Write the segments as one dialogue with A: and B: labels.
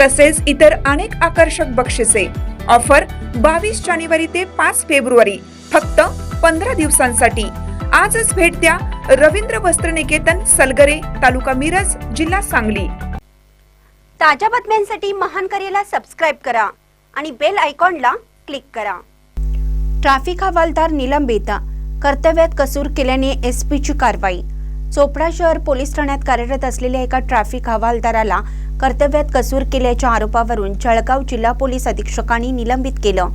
A: तसेच इतर अनेक आकर्षक बक्षिसे. ऑफर बावीस जानेवारी ते पाच फेब्रुवारी फक्त पंधरा दिवसांसाठी. आजच भेट द्या रवींद्र वस्त्र निकेतन सलगरे तालुका मिरज जिल्हा सांगली.
B: ताज्या बातम्यांसाठी महान करेला सबस्क्राईब करा आणि बेल आयकॉनला क्लिक करा. ट्रॅफिक हवालदार निलंबित. कर्तव्यात कसूर केल्याने एसपीची कारवाई. चोपडा शहर पोलीस ठाण्यात कार्यरत असलेल्या एका ट्रॅफिक हवालदाराला कर्तव्यात कसूर केल्याच्या आरोपावरून जळगाव जिल्हा पोलीस अधीक्षकांनी निलंबित केलं.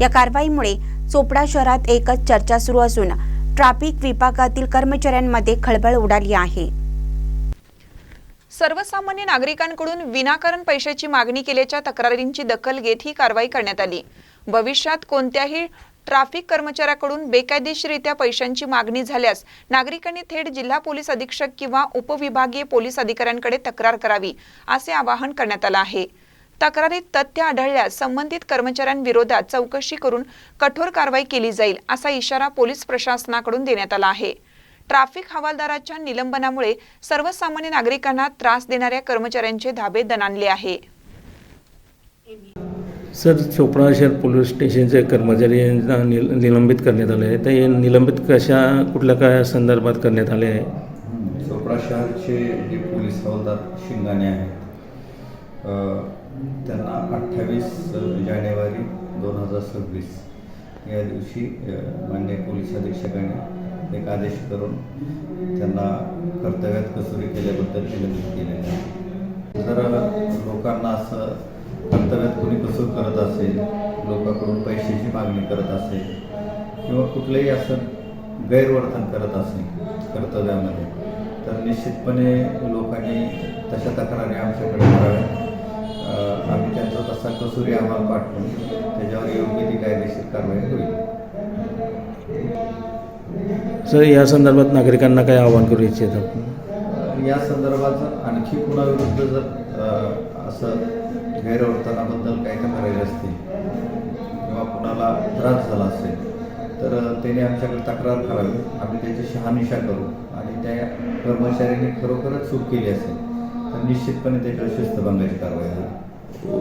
B: या कारवाईमुळे चोपडा शहरात एकच चर्चा सुरू असून ट्रॅफिक विभागातील कर्मचाऱ्यांमध्ये खळबळ उडाली आहे.
C: सर्वसामान्य नागरिकांकडून विनाकारण पैशाची मागणी केल्याच्या तक्रारींची दखल घेत ही कारवाई करण्यात आली. भविष्यात कोणत्याही ट्रॅफिक कर्मचाऱ्याकडून बेकायदेशीरित्या पैशांची मागणी झाल्यास नागरिकांनी थेट जिल्हा पोलीस अधीक्षक किंवा उपविभागीय पोलीस अधिकाऱ्यांकडे तक्रार करावी असे आवाहन करण्यात आलं आहे. तक्रारीत तथ्य आढळल्यास संबंधित कर्मचाऱ्यांविरोधात चौकशी करून कठोर कारवाई केली जाईल असा इशारा पोलीस प्रशासनाकडून देण्यात आला आहे. ट्रॅफिक हवालदाराच्या निलंबनामुळे सर्वसामान्य नागरिकांना त्रास देणाऱ्या कर्मचाऱ्यांचे धाबे दणाणले आहे.
D: सर चोपडा शहर पोलीस स्टेशनचे कर्मचारी यांना निल निलंबित करण्यात आले आहे. तर हे निलंबित कशा कुठल्या काय संदर्भात करण्यात आले आहे?
E: चोपडा शहरचे जे पोलीस हवालदार शिंगाणे आहेत त्यांना अठ्ठावीस जानेवारी दोन हजार सव्वीस या दिवशी अ, माननीय पोलीस अधीक्षकांनी एक आदेश करून त्यांना कर्तव्यात कसुरी केल्याबद्दल निलंबित केले आहे. जर लोकांना असं कर्तव्यात कसूर करत असेल लोकांकडून पैशाची मागणी करत असेल किंवा कुठलंही असं गैरवर्तन करत असेल कर्तव्यामध्ये तर निश्चितपणे लोकांनी तशा तक्रारी आमच्याकडे कराव्यात. अ, आम्ही त्यांचा तसा कसुरी अहवाल पाठवून त्याच्यावर योग्य ती कायदेशीर कारवाई होईल.
D: सर या संदर्भात नागरिकांना काय आवाहन करू इच्छित? आपण
E: या संदर्भात आणखी कुणाविरुद्ध जर असं गैरवर्तनाबद्दल काही तक्रारी असतील. किंवा कुणाला त्रास झाला असेल तर त्याने आमच्याकडे तक्रार करावी. आम्ही त्याची शहानिशा करू. आणि त्या कर्मचाऱ्यांनी खरोखरच चूक केली असेल तर निश्चितपणे त्याच्यावर शिस्तभंगाची कारवाई होईल.